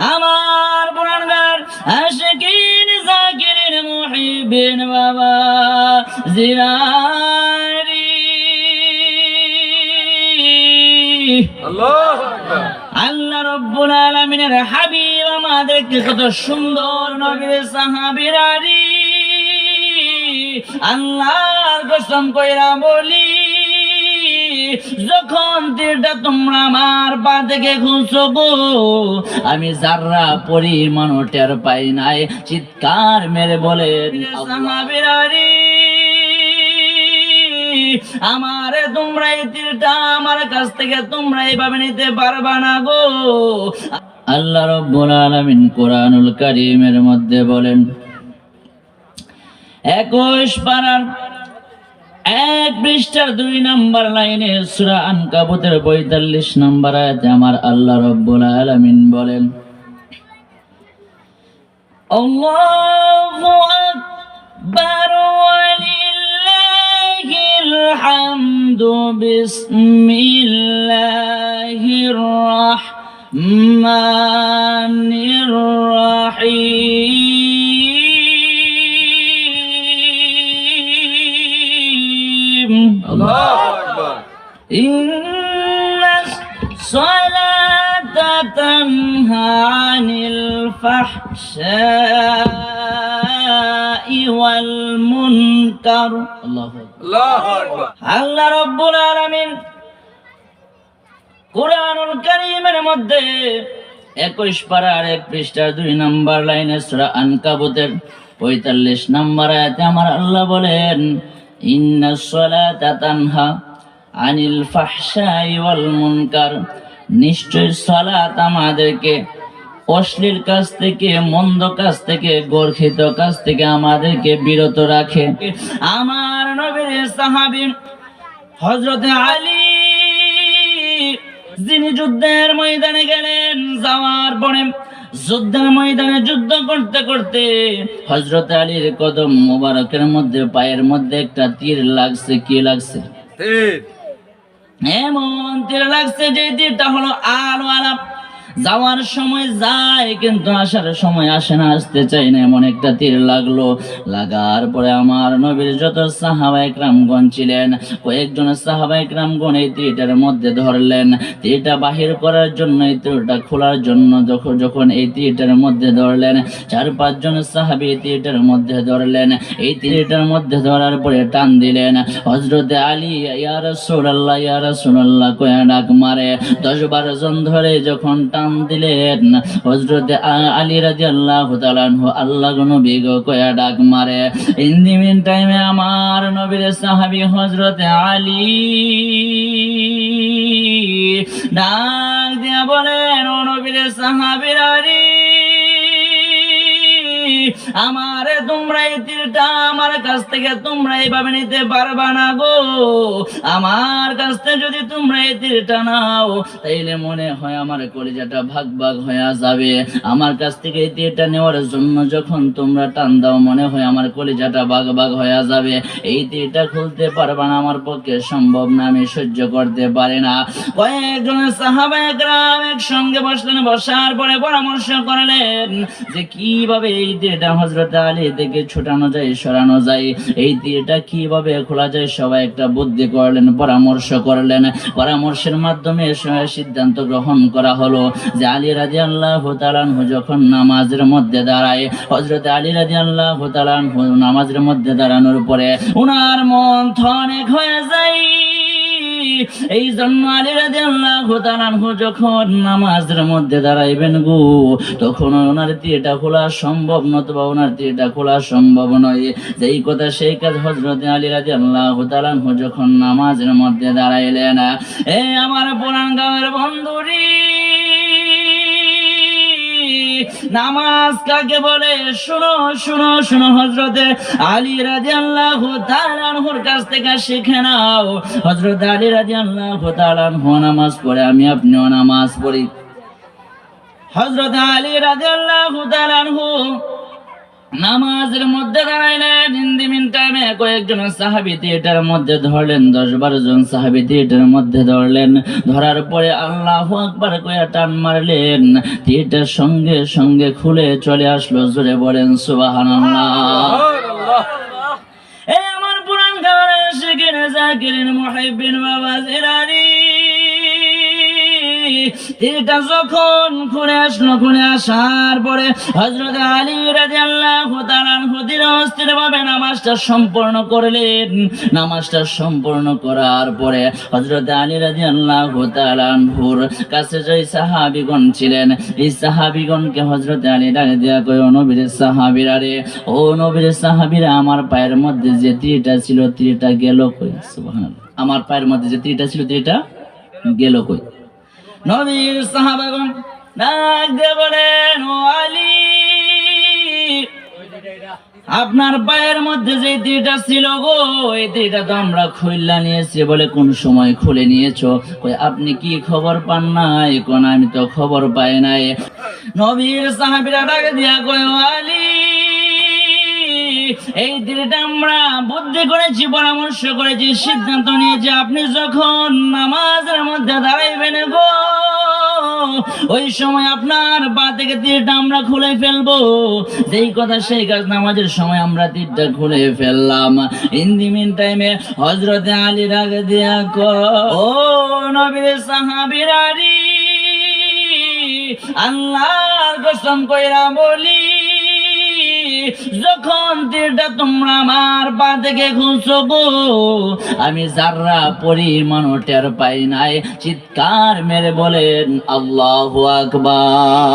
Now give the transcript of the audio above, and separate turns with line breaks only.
আমার পুরানগার আশিকিন জাকিরিন মুহিবিন বাবা জিরারি
আল্লাহ
আল্লাহ রব্বুল আলামিনের হাবিব আমাদেরকে কত সুন্দর নবীর সাহাবীরারি। আল্লাহর কসম কইরা বলি যখন তীরটা তোমরা আমার পা থেকে গো আমি যাররা পরিমাণ টের পাই নাই চিৎকার মেরে বলেন সাহাবীরারি আমারে তোমরা এই তীরটা আমার কাছ থেকে তোমরা এইভাবে নিতে পারবা না গো। আল্লাহ রব্বুল আলামিন কোরআনুল কারীমের মধ্যে বলেন একুশ পারার এক পৃষ্ঠার দুই নাম্বার লাইনে সূরা আনকাবুতের পঁয়তাল্লিশ নাম্বার আয়াতে আমার আল্লাহ রব্বুল আলামিন বলেন, আল্লাহু আকবার, ওয়ালিল্লাহিল হামদু বিসমিল্লাহির রাহমানির রহিম। تنهى عن الفحشاء والمنكر الله أكبر
আল্লাহ আকবার
আল্লাহ রব্বুল আলামিন কোরআনুল কারীমের মধ্যে একুশ পারার এক পৃষ্ঠার দুই নাম্বার লাইনে সূরা আনকাবুতের পঁয়তাল্লিশ নাম্বার আয়াতে আমার আল্লাহ বলেন ইন্না সলাতা তানহা আনিল ফাহশাই ওয়াল মুনকার নিশ্চয় সালাত আমাদেরকে অশ্লীল কাজ থেকে, মন্দ কাজ থেকে, গর্হিত কাজ থেকে আমাদেরকে বিরত রাখে। আমার নবীর সাহাবী হজরত আলী, যিনি যুদ্ধের ময়দানে গেলেন, যাওয়ার পরে যুদ্ধের ময়দানে যুদ্ধ করতে করতে হজরত আলীর কদম মোবারকের মধ্যে, পায়ের মধ্যে একটা তীর লাগছে, কি লাগছে? এমন তীর লাগছে যে তীরটা হলো আলো আলাপ। যাওয়ার সময় যায়, কিন্তু আসার সময় আসে না, আসতে চাই না, এমন একটা তীর লাগল। লাগার পরে আমার নবীর যত সাহাবা একরামগণ ছিলেন, কয়েকজন সাহাবা একরামগণ এই তীরটার মধ্যে ধরলেন। তীরটা বাহির করার জন্য, এই তীরটা খোলার জন্য যখন যখন এই তীরটার মধ্যে ধরলেন, চার পাঁচজন সাহাবি এই তীরটার মধ্যে ধরলেন। এই তীরটার মধ্যে ধরার পরে টান দিলেন হজরতে আলী, ইয়া রাসূলুল্লাহ ইয়া রাসূলুল্লাহ, কয়া ডাক মারে। দশ বারো জন ধরে যখন টান দিলেন। হজরত আলী রাদিয়াল্লাহু তাআলা আনহু আল্লাহ নবী গো কয়া ডাক মারে। ইন দি মিন টাইমে আমার নবীর সাহাবী হজরত আলী ডাক দিয়া বলেন, ও নবীর সাহাবীরা রে, আমারে তোমরা এই তীরটা আমার কাছ থেকে তোমরা এইভাবে নিতে পারবা না গো। আমার কাছ থেকে যদি তোমরা এই তীরটা নাও, তাইলে মনে হয় আমার কলিজাটা ভাগ ভাগ হয়ে যাবে। আমার কাছ থেকে এই তীরটা নেওয়ার জন্য যখন তোমরা টান দাও, মনে হয় আমার কলিজাটা ভাগ ভাগ হয়ে যাবে। এই তীরটা খুলতে পারবা না আমার পক্ষে সম্ভব না, আমি সহ্য করতে পারি না। কয়েকজন সাহাবা একরাম একসঙ্গে বসলেন, বসার পরে পরামর্শ করলেন যে, কীভাবে এই তীরটা হজরত আলী থেকে ছুটানো যায়, সরানো যায়। এই তীরটা কীভাবে খোলা যায়, সবাই একটা বুদ্ধি করলেন, পরামর্শ করলেন। পরামর্শের মাধ্যমে সবাই সিদ্ধান্ত গ্রহণ করা হলো যে আলী রাজি আল্লাহ তালানহু যখন নামাজের মধ্যে দাঁড়ায় হজরত আলী রাজি আল্লাহ তালানহু নামাজের মধ্যে দাঁড়ানোর পরে উনার মন অনেক হয়ে যায়। এই জন্য আলী যখন নামাজের মধ্যে দাঁড়াইবেন গো, তখন ওনার তীরটা খোলা সম্ভব নতুবা ওনার তীরটা খোলা সম্ভব নয়। যেই কথা সেই কাজ হজরত আলী রাজি আল্লাহ যখন নামাজের মধ্যে দাঁড়াইলেন, এ আমার পুরান গাঁয়ের বন্ধুরি নামাজ কাকে বলে? শুনো শুনো শুনো হজরতে আলী রাজি আল্লাহ আনহুর কাছ থেকে শিখে নাও। হজরত আলী রাজি আল্লাহ আনহু নামাজ পড়ে, আমি আপনিও নামাজ পড়ি। হজরত আলী রাজি আল্লাহ আনহু নামাজের মধ্যে দাঁড়াইলেন ইন্দিমিন টাইমে কয়েকজন সাহাবি থিয়েটার মধ্যে ধরলেন দশ বারো জন সাহাবি থিয়েটার মধ্যে ধরলেন। ধরার পরে আল্লাহ আকবার কয়া টান মারলেন। থিয়েটার সঙ্গে সঙ্গে খুলে চলে আসলো জোরে বলেন সুবাহান আমার পুরান খাবার শিখেন জাকিরিন মুহিবিন বাবা জিরানি এটা যখন খুলে আসলো খুলে আসার পরে হজরত আলী রাজি আল্লাহ হদির অস্থির ভাবে নামাজটা সম্পূর্ণ করলেন। নামাজটা সম্পূর্ণ করার পরে হজরত আলী রাজি আল্লাহ কাছে যে সাহাবিগণ ছিলেন, এই সাহাবিগণকে হজরত আলী ডাকে দেওয়া ও নবীর সাহাবিরা রে, ও নবীর সাহাবিরা, আমার পায়ের মধ্যে যে তীরটা ছিল, তীরটা গেল কই? আমার পায়ের মধ্যে যে তীরটা ছিল, তীরটা গেল কই? নবীর সাহাবাগণ ডাক বলেন, ও আপনার পায়ের মধ্যে যে তীরটা ছিল গো, এই তীরটা তো আমরা খুললা নিয়েছি বলে কোন সময় খুলে নিয়েছো? কই, আপনি কি খবর পান নাই কোন আমি তো খবর পাই নাই। নবীর সাহাবীরা ডাকে দিয়া কই আলী এই তীরটা আমরা বুদ্ধি করেছি পরামর্শ করেছি সিদ্ধান্ত নিয়েছি, আপনি যখন নামাজের মধ্যে দাঁড়াইবেন গো, ওই সময় আপনার পা থেকে তীরটা আমরা খুলে ফেলব। যেই কথা সেই কাজ নামাজের সময় আমরা তীরটা খুলে ফেললাম। ইন মিন টাইমে হজরতে আলী রাগ দিয়া ক ও নবীর সাহাবিরারি, আল্লাহর কসম কইরা বলি যখন তোমরা আমার পা থেকে গো, আমি যারা পরিমাণ টের পাই নাই, চিৎকার মেরে বলেন, আল্লাহ আকবার।